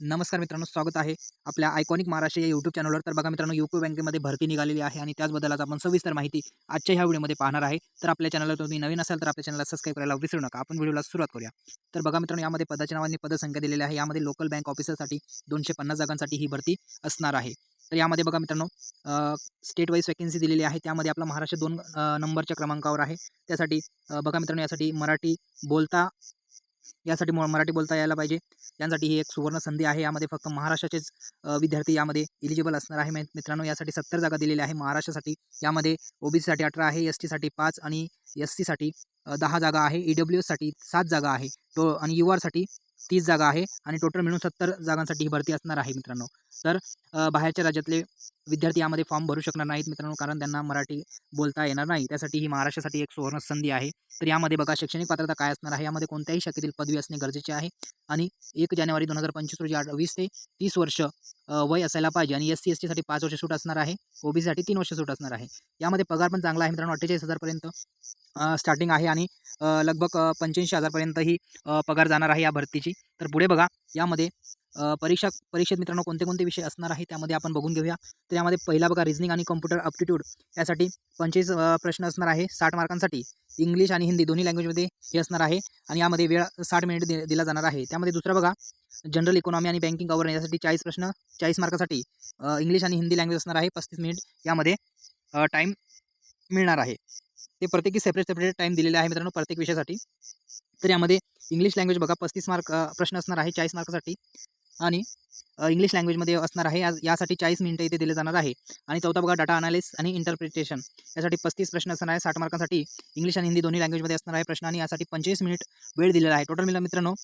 नमस्कार मित्रांनो स्वागत आहे आपल्या आयकॉनिक महाराष्ट्र या यूट्यूब चॅनलवर तर बघा मित्रांनो युको बँकेमध्ये भरती निघालेली आहे आणि त्याचबद्दल आज आपण सविस्तर माहिती आजच्या ह्या व्हिडिओमध्ये पाहणार आहे. तर आपल्या चॅनलला तुम्ही नवीन असाल तर आपल्या चॅनलला सबस्क्राईब करायला विसरू नका. आपण व्हिडिओला सुरुवात करूया. तर बघा मित्रांनो यामध्ये पदाच्या नावाने पदसंख्या दिलेली आहे. यामध्ये लोकल बँक ऑफिसरसाठी दोनशे पन्नास जागांसाठी ही भरती असणार आहे. तर यामध्ये बघा मित्रांनो स्टेट वाईज वॅकन्सी दिलेली आहे. त्यामध्ये आपला महाराष्ट्र दोन नंबरच्या क्रमांकावर आहे. त्यासाठी बघा मित्रांनो यासाठी मराठी बोलता यासाठी म- मराठी बोलता यायला पाहिजे. यांसाठी ही एक सुवर्ण संधी आहे. यामध्ये फक्त महाराष्ट्राचेच विद्यार्थी यामध्ये इलिजिबल असणार आहे. मित्रांनो यासाठी सत्तर जागा दिलेल्या आहे महाराष्ट्रासाठी. यामध्ये ओबीसीसाठी अठरा आहे एस टीसाठी पाच आणि एस सीसाठी दहा जागा आहे. ई डब्ल्यू एससाठी सात जागा आहे. तो आणि यू आरसाठी तीस जागा आहे. आणि टोटल मिळून सत्तर जागांसाठी ही भरती असणार आहे मित्रांनो. तर बाहेरच्या राज्यातले विद्यार्थी यामध्ये फॉर्म भरू शकणार नाहीत मित्रांनो कारण त्यांना मराठी बोलता येणार नाही. त्यासाठी ही महाराष्ट्रासाठी एक सुवर्ण संधी आहे. तर यामध्ये बघा शैक्षणिक पात्रता काय असणार आहे? यामध्ये कोणत्याही शाखेतील पदवी असणे गरजेचे आहे. आणि एक जानेवारी दोन हजार पंचवीस रोजी आठ वीस ते तीस वर्ष वय असायला पाहिजे आणि एस सी एस टीसाठी पाच वर्ष सूट असणार आहे. ओबीसीसाठी तीन वर्ष सूट असणार आहे. यामध्ये पगार पण चांगला आहे मित्रांनो अठ्ठेचाळीस हजारपर्यंत स्टार्टिंग आहे आणि लगभग पंच्याऐंशी हजारपर्यंत ही पगार जाणार आहे या भरतीची. तर पुढे बघा यामध्ये परीक्षा परीक्षेत मित्रांनो कोणते कोणते विषय असणार आहे त्यामध्ये आपण बघून घेऊया. तर यामध्ये पहिला बघा रिजनिंग आणि कम्प्युटर अप्टिट्यूड यासाठी पंचवीस प्रश्न असणार आहे साठ मार्कांसाठी. इंग्लिश आणि हिंदी दोन्ही लँग्वेजमध्ये हे असणार आहे आणि यामध्ये वेळ साठ मिनिट दि दिला जाणार आहे. त्यामध्ये दुसरा बघा जनरल इकॉनॉमी आणि बँकिंग गव्हर्नन्स यासाठी चाळीस प्रश्न चाळीस मार्कासाठी इंग्लिश आणि हिंदी लँग्वेज असणार आहे पस्तीस मिनिट यामध्ये टाईम मिळणार आहे. ते प्रत्येकी सेपरेट सेपरेट टाईम दिलेले आहे मित्रांनो प्रत्येक विषयासाठी. तर यामध्ये इंग्लिश लँग्वेज बघा पस्तीस मार्क प्रश्न असणार आहे चाळीस मार्कासाठी. आणि इंग्लिश लँग्वेजमध्ये असणार आहे. या यासाठी चाळीस मिनिटं इथे दिले जाणार आहे. आणि चौथा बघा डाटा अनालिस आणि इंटरप्रिटेशन यासाठी पस्तीस प्रश्न असणार आहे. साठ मार्कांसाठी इंग्लिश आणि हिंदी दोन्ही लँग्वेजमध्ये असणार आहे प्रश्न. आणि यासाठी पंचवीस मिनिट वेळ दिलेला आहे. टोटल मिला मित्रांनो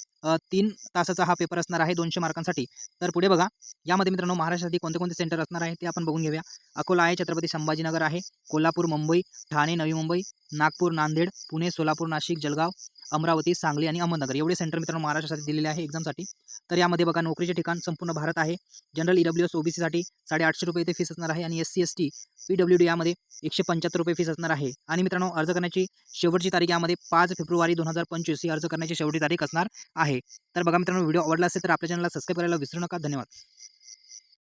तीन तासाचा हा पेपर असणार आहे दोनशे मार्कांसाठी. तर पुढे बघा यामध्ये मित्रांनो महाराष्ट्रासाठी कोणते कोणते सेंटर असणार आहे ते आपण बघून घेऊया. अकोला आहे छत्रपती संभाजीनगर आहे कोल्हापूर मुंबई ठाणे नवी मुंबई नागपूर नांदेड पुणे सोलापूर नाशिक जळगाव अमरावती सांगली आणि अहमदनगर. एवढे सेंटर मित्रांनो महाराष्ट्रासाठी दिलेले आहे एक्झामसाठी तर यामध्ये बघा नोकरीचे ठिकाण संपूर्ण भारत आहे. जनरल ई डब्ल्यू एस ओबीसीसाठी साडेआठशे रुपये इथे फीस असणार आहे आणि S C S T P W D यामध्ये एकशे पंच्याहत्तर रुपये फीस असणार आहे. आणि मित्रांनो अर्ज करण्याची शेवटची तारीख यामध्ये पाच फेब्रुवारी दोन हजार पंचवीस ही अर्ज करण्याची शेवटची तारीख असणार आहे. तर बघा मित्रांनो व्हिडिओ आवडला असेल तर आपल्या चॅनलला सबस्क्राईब करायला विसरू नका. धन्यवाद.